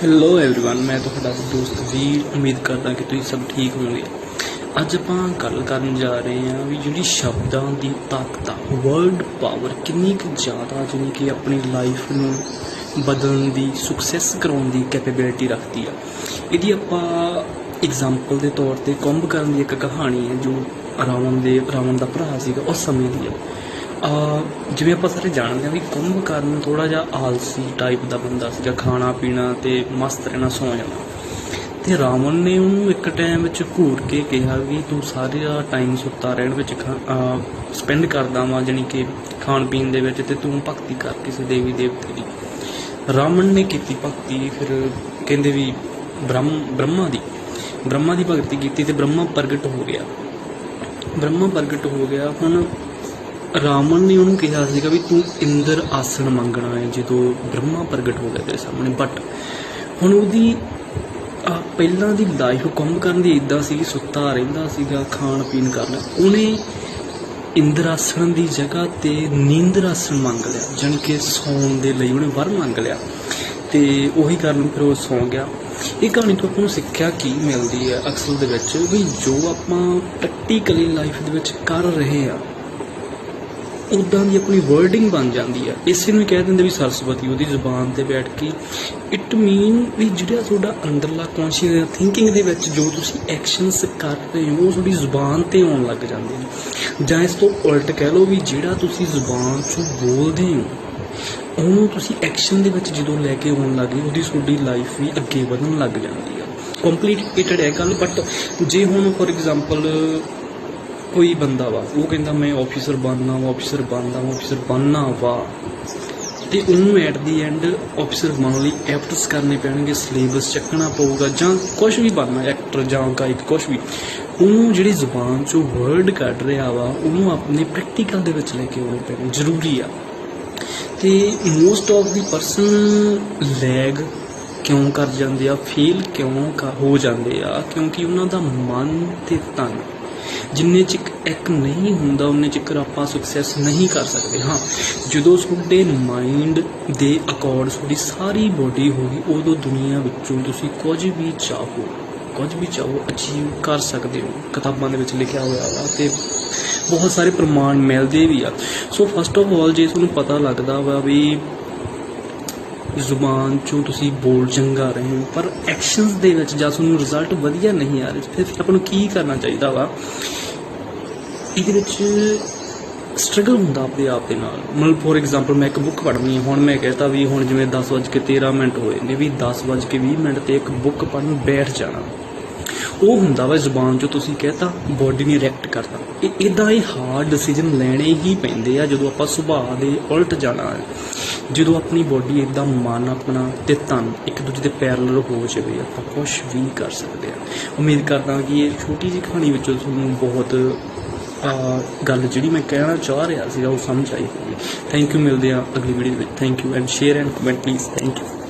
Hello everyone ਮੈਂ ਤੁਹਾਡਾ ਦੋਸਤ ਵੀਰ ਉਮੀਦ ਕਰਦਾ ਕਿ ਤੁਸੀਂ ਸਭ ਠੀਕ ਹੋਵੋਗੇ ਅੱਜ ਆਪਾਂ ਗੱਲ ਕਰਨ ਜਾ ਰਹੇ ਹਾਂ ਵੀ ਜਿਹੜੀ ਸ਼ਬਦਾਂ ਦੀ ਤਾਕਤ ਆ ਵਰਡ ਪਾਵਰ ਕਿੰਨੀ ਕੁ ਜ਼ਿਆਦਾ ਜਿਹੜੀ ਕਿ ਆਪਣੀ ਲਾਈਫ ਨੂੰ ਬਦਲਣ ਦੀ ਸਕਸੈਸ ਕਰਾਉਣ ਦੀ ਕੈਪੇਬਿਲਿਟੀ ਰੱਖਦੀ ਆ ਇਹਦੀ ਆਪਾਂ ਐਗਜ਼ਾਮਪਲ ਦੇ ਤੌਰ ਤੇ ਕੁੰਭ ਕਰਨ ਦੀ ਇੱਕ ਕਹਾਣੀ ਹੈ ਜੋ ਰਾਵਣ ਦੇ ਰਾਵਣ ਦਾ ਭਰਾ ਸੀਗਾ ਉਸ ਸਮੇਂ ਦੀ ਆ ਅਹ ਜਿਵੇਂ ਆਪਾਂ ਸਾਰੇ ਜਾਣਦੇ ਹਾਂ ਵੀ ਕੁੰਭ ਕਰਨ ਥੋੜਾ ਜਿਹਾ ਆਲਸੀ ਟਾਈਪ ਦਾ ਬੰਦਾ ਸੀਗਾ ਖਾਣਾ ਪੀਣਾ ਤੇ ਮਸਤ ਰਹਿਣਾ ਸੌਂ ਜਾਣਾ ਤੇ ਰਾਵਣ ਨੇ ਉਹਨੂੰ ਇੱਕ ਟਾਈਮ ਵਿੱਚ ਘੂਰ ਕੇ ਕਿਹਾ ਵੀ ਤੂੰ ਸਾਰਾ ਟਾਈਮ ਸੁੱਤਾ ਰਹਿਣ ਵਿੱਚ ਸਪੈਂਡ ਕਰਦਾ ਵਾਂ, ਜਾਣੀ ਕਿ ਖਾਣ ਪੀਣ ਦੇ ਵਿੱਚ ਤੇ ਤੂੰ ਭਗਤੀ ਕਰ ਕਿਸੇ ਦੇਵੀ ਦੇਵਤੇ ਦੀ। ਰਾਵਣ ਨੇ ਕੀਤੀ ਭਗਤੀ, ਫਿਰ ਕਹਿੰਦੇ ਵੀ ਬ੍ਰਹਮ, ਬ੍ਰਹਮਾ ਦੀ ਬ੍ਰਹਮਾ ਦੀ ਭਗਤੀ ਕੀਤੀ ਤੇ ਬ੍ਰਹਮਾ ਪ੍ਰਗਟ ਹੋ ਗਿਆ। ਬ੍ਰਹਮਾ ਪ੍ਰਗਟ ਹੋ ਗਿਆ, ਹੁਣ ਰਾਵਣ ਨੇ ਉਹਨੂੰ ਕਿਹਾ ਸੀਗਾ ਵੀ ਤੂੰ ਇੰਦਰ ਆਸਣ ਮੰਗਣਾ ਹੈ, ਜਦੋਂ ਬ੍ਰਹਮਾ ਪ੍ਰਗਟ ਹੋ ਗਿਆ ਤੇਰੇ ਸਾਹਮਣੇ। ਬਟ ਹੁਣ ਉਹਦੀ ਪਹਿਲਾਂ ਦੀ ਲਾਈਫ ਕੰਮ ਕਰਨ ਦੀ ਇਦਾਂ ਸੀ ਸੁੱਤਾ ਰਹਿੰਦਾ ਸੀਗਾ ਖਾਣ ਪੀਣ ਕਰਨਾ। ਉਹਨੇ ਇੰਦਰ ਆਸਣ ਦੀ ਜਗ੍ਹਾ ਤੇ ਨੀਂਦਰ ਆਸਣ ਮੰਗ ਲਿਆ, ਜਾਣੀ ਕਿ ਸੌਣ ਦੇ ਲਈ ਉਹਨੇ ਵਰ ਮੰਗ ਲਿਆ। ਤੇ ਉਹੀ ਕਰਨ ਫਿਰ ਉਹ ਸੌਂ ਗਿਆ। ਇਹ ਕਹਾਣੀ ਤੋਂ ਆਪਾਂ ਨੂੰ ਸਿੱਖਿਆ ਕੀ ਮਿਲਦੀ ਹੈ ਅਕਸਰ ਦੇ ਵਿੱਚ, ਵੀ ਜੋ ਆਪਾਂ ਪ੍ਰੈਕਟੀਕਲੀ ਲਾਈਫ ਦੇ ਵਿੱਚ ਕਰ ਰਹੇ ਆ ਉਦਾਂ ਦੀ ਆਪਣੀ ਵਰਡਿੰਗ ਬਣ ਜਾਂਦੀ ਆ। ਇਸੇ ਨੂੰ ਹੀ ਕਹਿ ਦਿੰਦੇ ਵੀ ਸਰਸਵਤੀ, ਉਹਦੀ ਜ਼ੁਬਾਨ ਤੇ ਬੈਠ ਕੇ। ਇਟ ਮੀਨ ਵੀ ਜਿਹੜਾ ਤੁਹਾਡਾ ਅੰਦਰਲਾ ਕੌਨਸ਼ੀਅਸ ਥਿੰਕਿੰਗ ਦੇ ਵਿੱਚ ਜੋ ਤੁਸੀਂ ਐਕਸ਼ਨਸ ਕਰ ਰਹੇ ਹੋ, ਉਹ ਤੁਹਾਡੀ ਜ਼ੁਬਾਨ ਤੇ ਆਉਣ ਲੱਗ ਜਾਂਦੇ ਨੇ। ਜਾਂ ਇਸ ਤੋਂ ਉਲਟ ਕਹਿ ਲਓ ਵੀ ਜਿਹੜਾ ਤੁਸੀਂ ਜ਼ੁਬਾਨ 'ਚੋਂ ਬੋਲਦੇ ਹੋ, ਉਹਨੂੰ ਤੁਸੀਂ ਐਕਸ਼ਨ ਦੇ ਵਿੱਚ ਜਦੋਂ ਲੈ ਕੇ ਆਉਣ ਲੱਗੇ ਉਹਦੀ ਤੁਹਾਡੀ ਲਾਈਫ ਵੀ ਅੱਗੇ ਵਧਣ ਲੱਗ ਜਾਂਦੀ ਆ। ਕੰਪਲੀਕੇਟਡ ਹੈ ਗੱਲ ਬਟ ਜੇ ਹੁਣ ਫੋਰ ਐਗਜ਼ਾਮਪਲ ਕੋਈ ਬੰਦਾ ਵਾ, ਉਹ ਕਹਿੰਦਾ ਮੈਂ ਆਫੀਸਰ ਬਣਨਾ ਵਾ ਆਫੀਸਰ ਬਣਦਾ ਵਾ ਆਫੀਸਰ ਬਣਨਾ ਵਾ। ਤੇ ਉਹਨੂੰ ਐਟ ਦੀ ਐਂਡ ਆਫੀਸਰ ਬਣਨ ਲਈ ਐਫਰਟਸ ਕਰਨੇ ਪੈਣਗੇ ਸਿਲੇਬਸ ਚੱਕਣਾ ਪਊਗਾ ਜਾਂ ਕੁਝ ਵੀ ਬਣਨਾ ਐਕਟਰ ਜਾਂ ਗਾਇਕ ਕੁਝ ਵੀ। ਉਹਨੂੰ ਜਿਹੜੀ ਜ਼ੁਬਾਨ ਚੋਂ ਵਰਡ ਕੱਢ ਰਿਹਾ ਵਾ, ਉਹਨੂੰ ਆਪਣੇ ਪ੍ਰੈਕਟੀਕਲ ਦੇ ਵਿੱਚ ਲੈ ਕੇ ਆਉਣੇ ਪੈਣੇ, ਜ਼ਰੂਰੀ ਆ। ਤੇ most of the person lag ਕਿਉਂ ਕਰ ਜਾਂਦੇ ਆ ਫੇਲ ਕਿਉਂ ਕਰ- ਹੋ ਜਾਂਦੇ ਆ, ਕਿਉਂਕਿ ਉਹਨਾਂ ਦਾ ਮਨ ਤੇ ਤਨ ਜਿੰਨੇ ਚਿਕ ਇੱਕ ਨਹੀਂ ਹੁੰਦਾ, ਉਹਨੇ ਚਿਕਰ ਆਪਾਂ ਸਕਸੈਸ ਨਹੀਂ ਕਰ ਸਕਦੇ। ਹਾਂ, ਜਦੋਂ ਤੁਹਾਡੇ ਮਾਈਂਡ ਦੇ ਅਕੋਰਡ ਤੁਹਾਡੀ ਸਾਰੀ ਬੋਡੀ ਹੋਗੀ ਉਦੋਂ ਦੁਨੀਆ ਵਿੱਚੋਂ ਤੁਸੀਂ ਕੁਝ ਵੀ ਚਾਹੋ, ਕੁਝ ਵੀ ਚਾਹੋ ਅਚੀਵ ਕਰ ਸਕਦੇ ਹੋ। ਕਿਤਾਬਾਂ ਦੇ ਵਿੱਚ ਲਿਖਿਆ ਹੋਇਆ ਵਾ ਤੇ ਬਹੁਤ ਸਾਰੇ ਪ੍ਰਮਾਣ ਮਿਲਦੇ ਵੀ ਆ। ਸੋ ਫਸਟ ਆਫ ਆਲ ਜੇ ਤੁਹਾਨੂੰ ਪਤਾ ਲੱਗਦਾ ਵਾ ਵੀ ਜ਼ੁਬਾਨ ਚੋਂ ਤੁਸੀਂ ਬੋਲ ਚੰਗਾ ਰਹੇ ਹੋ, ਪਰ ਐਕਸ਼ਨਸ ਦੇ ਵਿੱਚ ਜਾਂ ਤੁਹਾਨੂੰ ਰਿਜ਼ਲਟ ਵਧੀਆ ਨਹੀਂ ਆ ਰਹੇ, ਫਿਰ ਆਪਾਂ ਨੂੰ ਕੀ ਕਰਨਾ ਚਾਹੀਦਾ ਵਾ? ਇਹਦੇ ਵਿੱਚ ਸਟਰਗਲ ਹੁੰਦਾ ਆਪਣੇ ਆਪ ਦੇ ਨਾਲ। ਮਤਲਬ ਫੋਰ ਐਗਜ਼ਾਮਪਲ ਮੈਂ ਇੱਕ ਬੁੱਕ ਪੜ੍ਹਨੀ ਹੈ, ਹੁਣ ਮੈਂ ਕਹਤਾ ਵੀ ਹੁਣ ਜਿਵੇਂ 10:13 ਮਿੰਟ ਹੋਏ ਨੇ, ਵੀ 10:20 ਮਿੰਟ ਤੇ ਇੱਕ ਬੁੱਕ ਪੜ੍ਹਨ ਬੈਠ ਜਾਣਾ। ਉਹ ਹੁੰਦਾ ਵਾ ਜ਼ੁਬਾਨ ਚੋਂ ਤੁਸੀਂ ਕਹਤਾ ਬੋਡੀ ਨੇ ਰਿਐਕਟ ਕਰਦਾ ਇਹ ਇਦਾਂ ਹੀ ਹਾਰਡ ਡਿਸੀਜਨ ਲੈਣੇ ਹੀ ਪੈਂਦੇ ਆ ਜਦੋਂ ਆਪਾਂ ਸੁਭਾਅ ਦੇ ਉਲਟ ਜਾਣਾ ਹੈ। ਜਦੋਂ ਆਪਣੀ ਬੋਡੀ ਇਦਾਂ ਮਨ ਆਪਣਾ ਤੇ ਤਨ ਇੱਕ ਦੂਜੇ ਦੇ ਪੈਰਲਲ ਹੋ ਜਾਵੇ, ਆਪਾਂ ਕੁਝ ਵੀ ਕਰ ਸਕਦੇ ਆ ਉਮੀਦ ਕਰਦਾ ਕਿ ਇਹ ਛੋਟੀ ਜਿਹੀ ਕਹਾਣੀ ਵਿੱਚੋਂ ਤੁਹਾਨੂੰ ਬਹੁਤ ਗੱਲ ਜਿਹੜੀ ਮੈਂ ਕਹਿਣਾ ਚਾਹ ਰਿਹਾ ਸੀਗਾ ਉਹ ਸਮਝ ਆਈ ਹੋਵੇ ਥੈਂਕ ਯੂ ਮਿਲਦੇ ਆ ਅਗਲੀ ਵੀਡੀਓ ਵਿੱਚ। Thank you and share and comment please thank you